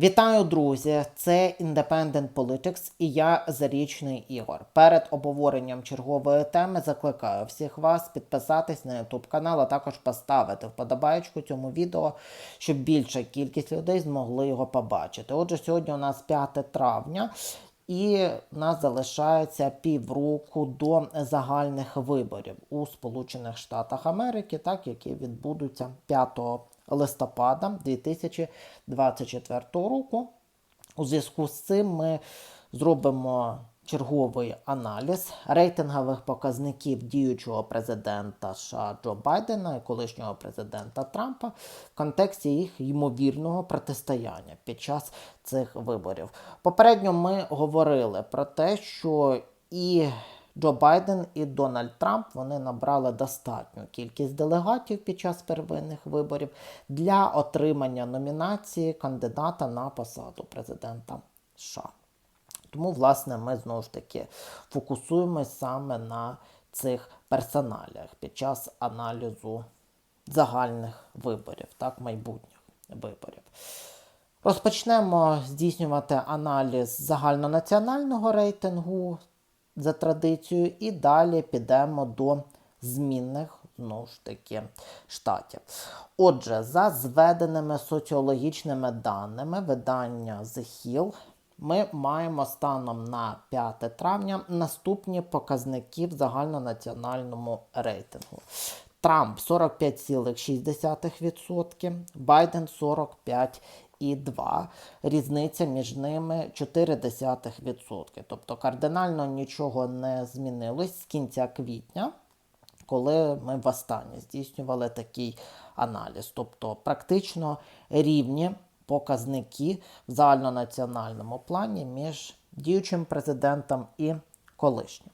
Вітаю, друзі! Це Independent Politics і я Зарічний Ігор. Перед обговоренням чергової теми закликаю всіх вас підписатись на YouTube канал, а також поставити вподобайку цьому відео, щоб більша кількість людей змогли його побачити. Отже, сьогодні у нас 5 травня. І в нас залишається півроку до загальних виборів у Сполучених Штатах Америки, так які відбудуться 5 листопада 2024 року. У зв'язку з цим ми зробимо черговий аналіз рейтингових показників діючого президента США Джо Байдена і колишнього президента Трампа в контексті їх ймовірного протистояння під час цих виборів. Попередньо ми говорили про те, що і Джо Байден і Дональд Трамп вони набрали достатню кількість делегатів під час первинних виборів для отримання номінації кандидата на посаду президента США. Тому, власне, ми знову ж таки фокусуємось саме на цих персоналях під час аналізу загальних виборів, так, майбутніх виборів. Розпочнемо здійснювати аналіз загальнонаціонального рейтингу за традицією, і далі підемо до змінних знову ж таки штатів. Отже, за зведеними соціологічними даними видання The Hill, ми маємо станом на 5 травня наступні показники в загальнонаціональному рейтингу. Трамп 45,6%, Байден 45,2%. Різниця між ними 0,4%. Тобто кардинально нічого не змінилось з кінця квітня, коли ми востаннє здійснювали такий аналіз. Тобто практично рівні показники в загальнонаціональному плані між діючим президентом і колишнім.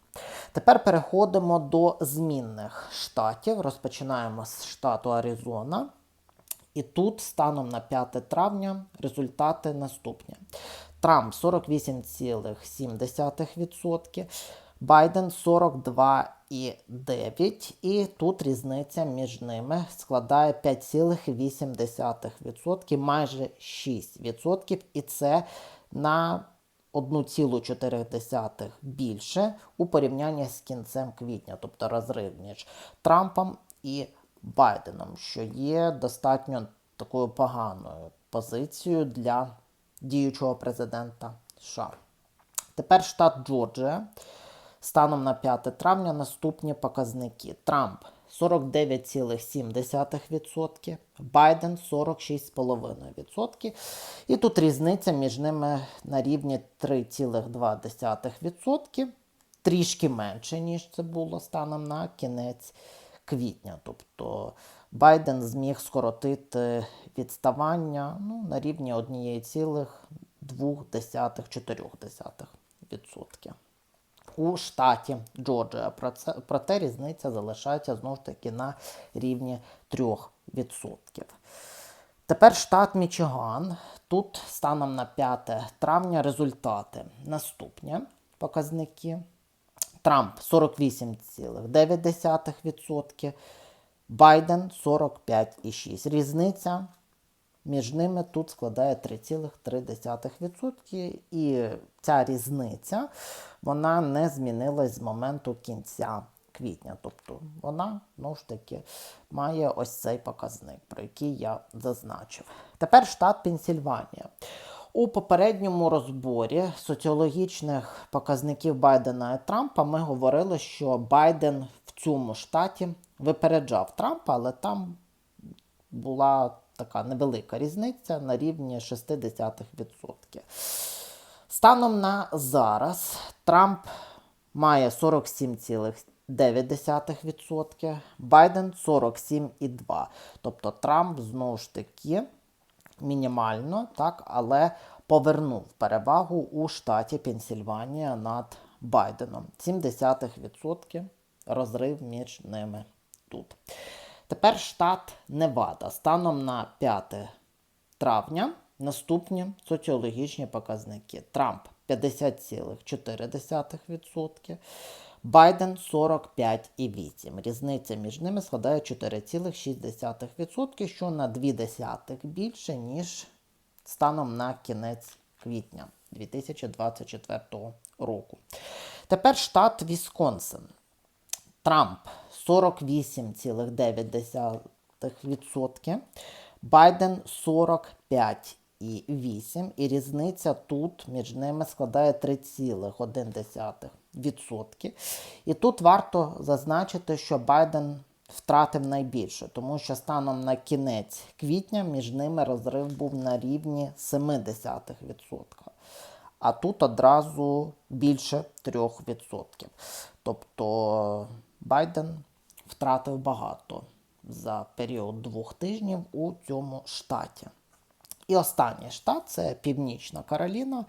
Тепер переходимо до змінних штатів. Розпочинаємо з штату Аризона. І тут, станом на 5 травня, результати наступні: Трамп 48,7%, Байден 42,9%, і тут різниця між ними складає 5,8%, майже 6%, і це на 1,4 більше у порівнянні з кінцем квітня, тобто розрив між Трампом і Байденом, що є достатньо такою поганою позицією для діючого президента США. Тепер штат Джорджія. Станом на 5 травня наступні показники. Трамп 49,7%, Байден 46,5%. І тут різниця між ними на рівні 3,2%, трішки менше, ніж це було станом на кінець квітня. Тобто Байден зміг скоротити відставання ну, на рівні 1,2-4%. У штаті Джорджія. Проте різниця залишається знову ж таки на рівні 3%. Тепер штат Мічиган. Тут станом на 5 травня результати наступні показники. Трамп 48,9%, Байден 45,6%. Різниця між ними тут складає 3,3%. І ця різниця вона не змінилась з моменту кінця квітня. Тобто вона, ну ж таки, має ось цей показник, про який я зазначив. Тепер штат Пенсільванія. У попередньому розборі соціологічних показників Байдена і Трампа ми говорили, що Байден в цьому штаті випереджав Трампа, але там була така невелика різниця на рівні 0,6%. Станом на зараз Трамп має 47,9%, Байден 47,2%. Тобто Трамп знову ж таки мінімально, так, але повернув перевагу у штаті Пенсільванія над Байденом. 0,7% розрив між ними тут. Tепер штат Невада. Станом на 5 травня наступні соціологічні показники. Трамп 50,4%, Байден 45,8%. Різниця між ними складає 4,6%, що на 0,2 більше, ніж станом на кінець квітня 2024 року. Тепер штат Вісконсин. Трамп 48,9%, Байден 45,8%, і різниця тут між ними складає 3,1%. І тут варто зазначити, що Байден втратив найбільше, тому що станом на кінець квітня між ними розрив був на рівні 0,7%. А тут одразу більше 3%. Тобто Байден втратив багато за період двох тижнів у цьому штаті. І останній штат це Північна Кароліна.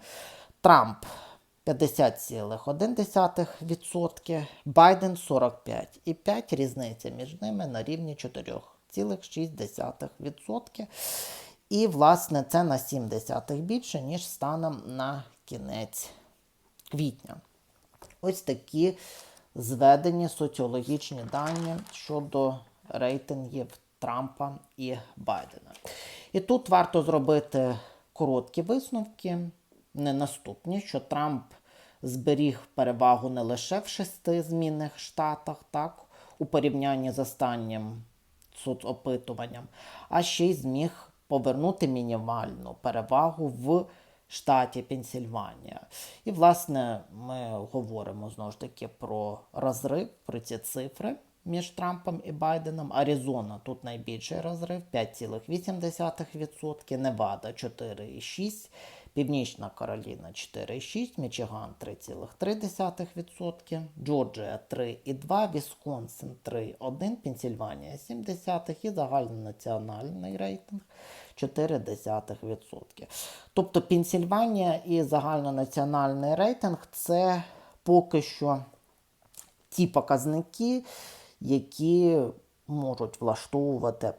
Трамп 50,1%, Байден 45,5%. Різниця між ними на рівні 4,6%. І, власне, це на 0,7 більше, ніж станом на кінець квітня. Ось такі зведені соціологічні дані щодо рейтингів Трампа і Байдена. І тут варто зробити короткі висновки, не наступні, що Трамп зберіг перевагу не лише в шести змінних штатах, так, у порівнянні з останнім соцопитуванням, а ще й зміг повернути мінімальну перевагу в штаті Пенсільванія. І, власне, ми говоримо знову ж таки про розрив, про ці цифри між Трампом і Байденом. Аризона тут найбільший розрив 5,8%, Невада 4,6%. Північна Кароліна 4,6, Мічиган 3,3%, Джорджія 3,2, Вісконсин 3,1, Пенсільванія 7,7 і загальнонаціональний рейтинг 0,4%. Тобто Пенсільванія і загальнонаціональний рейтинг це поки що ті показники, які можуть влаштовувати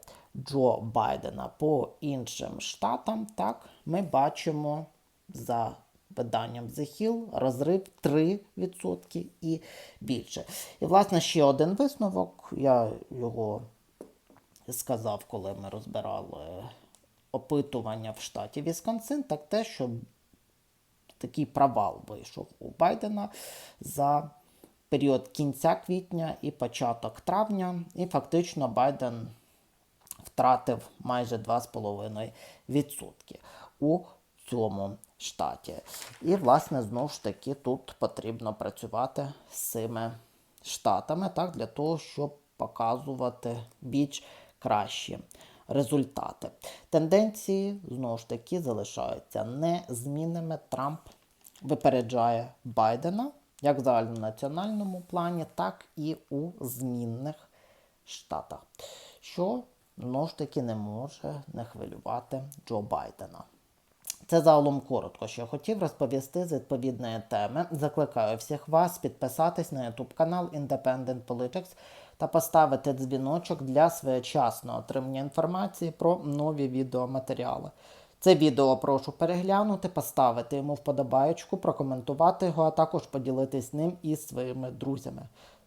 Джо Байдена по іншим штатам, так, ми бачимо за виданням The Hill розрив 3% і більше. І, власне, ще один висновок, я його сказав, коли ми розбирали опитування в штаті Вісконсин, так те, що такий провал вийшов у Байдена за період кінця квітня і початок травня, і фактично Байден втратив майже 2,5% у цьому штаті. І, власне, знову ж таки, тут потрібно працювати з цими штатами так, для того, щоб показувати більш кращі результати. Тенденції, знову ж таки, залишаються незмінними. Трамп випереджає Байдена як в загальнонаціональному плані, так і у змінних штатах. Що знову ж таки не може не хвилювати Джо Байдена. Це загалом коротко, що я хотів розповісти з відповідної теми. Закликаю всіх вас підписатись на YouTube канал Independent Politics та поставити дзвіночок для своєчасного отримання інформації про нові відеоматеріали. Це відео прошу переглянути, поставити йому вподобаєчку, прокоментувати його, а також поділитись ним із своїми друзями.